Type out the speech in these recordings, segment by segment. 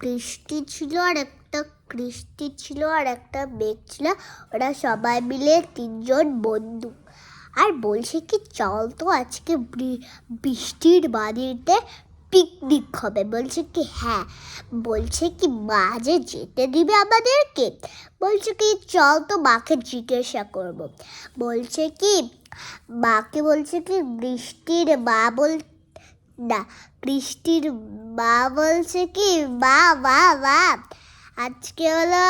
বৃষ্টি ছিল আর একটা কৃষ্টি ছিল আর একটা মেঘ ছিল। ওরা সবাই মিলে তিনজন বন্ধু। আর বলছে কি, চল তো আজকে বৃষ্টির বাড়িতে পিকনিক হবে। বলছে কি হ্যাঁ। বলছে কি, মা যে যেতে দিবে আমাদেরকে? বলছে কি, চল তো মাকে জিজ্ঞাসা করব। বলছে কি, মাকে বলছে কি, বৃষ্টির মা বল না, বৃষ্টির মা বলছে কি, মা মা মা, আজকে হলো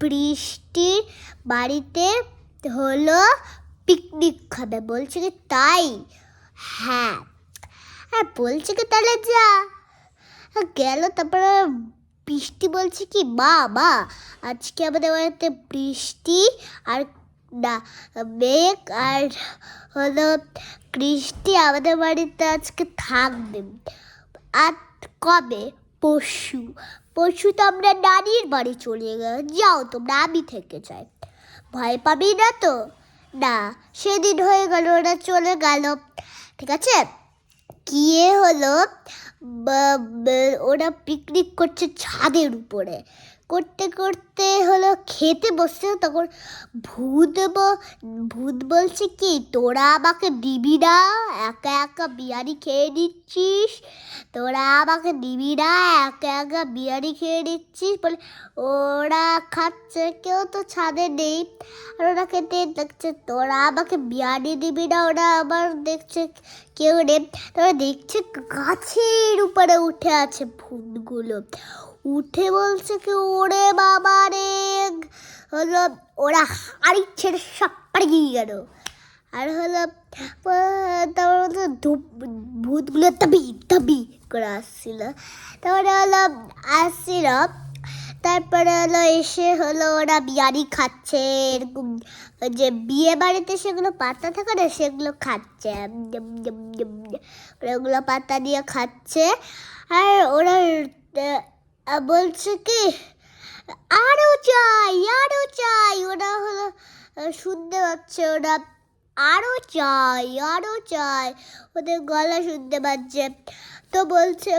বৃষ্টির বাড়িতে হলো পিকনিক খাবে বলছে কি, তাই? হ্যাঁ। হ্যাঁ বলছে কি, তাহলে যা। গেল, তারপরে বৃষ্টি বলছে কি বা মা, আজকে আমাদের বাড়িতে বৃষ্টি আর না, মেঘ আর হলো কৃষ্টি আমাদের বাড়িতে আজকে থাকবে। আর কবে? পশু পশু তো আমরা নানির বাড়ি চলে গেল যাও তোমরা, আমি থেকে যাই। ভয় পাবি না তো? না, সেদিন হয়ে গেল, ওরা চলে গেল। ঠিক আছে? গিয়ে হলো ওরা পিকনিক করছে ছাদের উপরে। করতে করতে হলো খেতে বসছে তখন ভূত ভূত বলছে কি, তোরা আমাকে দিবি না, একা একা বিরিয়ানি খেয়ে নিচ্ছিস? তোরা আমাকে দিবি না, একা একা বিরিয়ানি খেয়ে নিচ্ছিস? বলে, ওরা খাচ্ছে, কেউ তো ছাদে নেই। আর ওরা খেতে দেখছে, তোরা আমাকে বিরিয়ানি দিবি না, ওরা আবার দেখছে কেউ নেই। তোরা দেখছে, গাছের উপরে উঠে আছে ভূতগুলো। উঠে বলছে কি, ওরে বাবা রে! হলো ওরা হাড়ি ছেড়ে সব পাড়িয়ে গেল। আর হলো, তারপর হলো ধূপ- ভূতগুলো দাবি দাবি করে আসছিল। তারপরে হলো আসছিল, তারপরে হলো এসে হলো ওরা বিরিয়ানি খাচ্ছে, এরকম যে বিয়ে বাড়িতে সেগুলো পাতা থাকে না, সেগুলো খাচ্ছে। ওগুলো পাতা দিয়ে খাচ্ছে। আর ওরা বলছে কি আরও চাই আরও চাই। ওরা হলো শুনতে পাচ্ছে, ওরা আরও চাই আরও চাই। ওদের গলা শুনতে পাচ্ছে। তো বলছে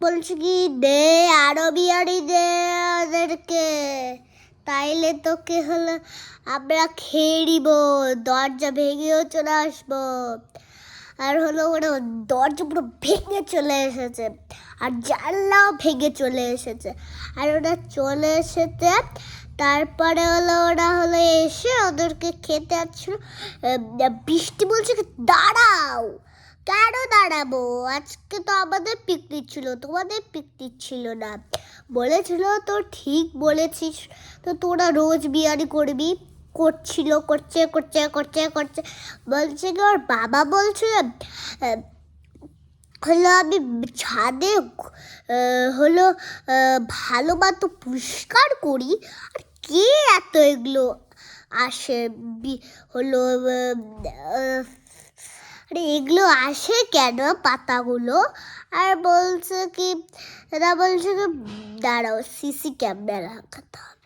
বলছে কি, দে আরও বিয়ারি দে ওদেরকে। তাইলে তোকে হলো, আমরা খেয়ে নিব, দরজা ভেঙেও চলে আসব। আর হলো ওরা দরজা পুরো ভেঙে চলে এসেছে। আর জানলাও ভেঙে চলে এসেছে। আর ওরা চলে এসেছে, তারপরে হলো ওরা হলো এসে ওদেরকে খেতে আসছিল। বৃষ্টি বলছে দাঁড়াও! কেন দাঁড়াবো? আজকে তো আমাদের পিকনিক ছিল, তোমাদের পিকনিক ছিল না। বলেছিল তো, ঠিক বলেছিস। তো তোরা রোজ বিরিয়ানি করবি। করছিল করছে করছে করছে করছে। বলছে কি ওর বাবা বলছে আহ, হলো আমি ছাদে হলো ভালো মতো পরিষ্কার করি আর কে এত এগুলো আসে হলো আরে এগুলো আসে কেন পাতাগুলো? আর বলছে কি এরা বলছে কি দাঁড়াও সিসি ক্যামেরা লাগাতে হবে।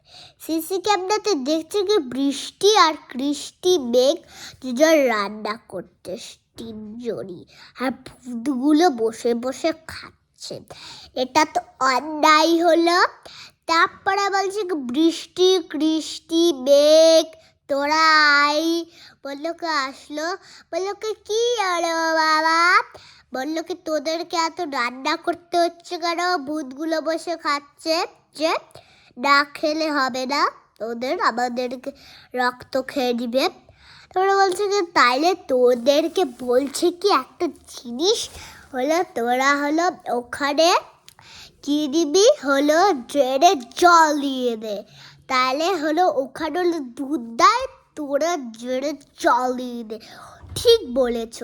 সিসি ক্যামেরাতে দেখছে কি বৃষ্টি আর কৃষ্টি মেঘ দুজন রান্না করতে তিনজনই আর ভূতগুলো বসে বসে খাচ্ছে। এটা তো অন্যায় হলো। তারপরে বলছে বৃষ্টি, কৃষ্টি, মেঘ তোরা আই বলল কি আসলো? বলল কি কি আরে বাবা? বলল কি, তোদেরকে এত রান্না করতে হচ্ছে কেন? ভূতগুলো বসে খাচ্ছে যে না খেলে হবে না। তোদের, আমাদেরকে রক্ত খেয়ে দিবে তোরা বলছে যে, তাইলে তোদেরকে বলছে কি একটা জিনিস? হলো তোরা হলো ওখানে কি দিবি? হলো ড্রেনে জল দিয়ে দে। তাহলে হলো ওখানে হলো দুধ দেয়, তোরা ড্রেনে জল দিয়ে দে। ঠিক বলেছ।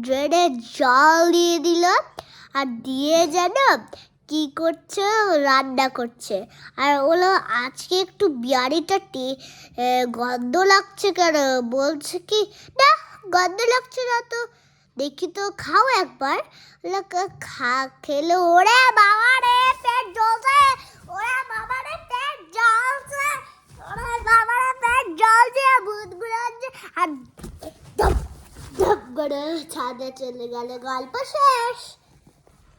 ড্রেনে জল দিয়ে দিল আর দিয়ে যেন কি করছে? রান্না করছে। আর ওলো আজকে একটু বিয়ারিটা টে গন্ধ লাগছে কেন? বলছে কি, না, গন্ধ লাগছে না তো। দেখি তো, খাও একবার। খা, খেলে। ওরে বাবা রে, পেট জ্বলছে। ওরে বাবা রে, পেট জ্বলছে। ওরে বাবা রে, পেট জ্বলছে। ভূত আর ধপ ধপ করে ছাদে চলে গেল। গল্প শেষ।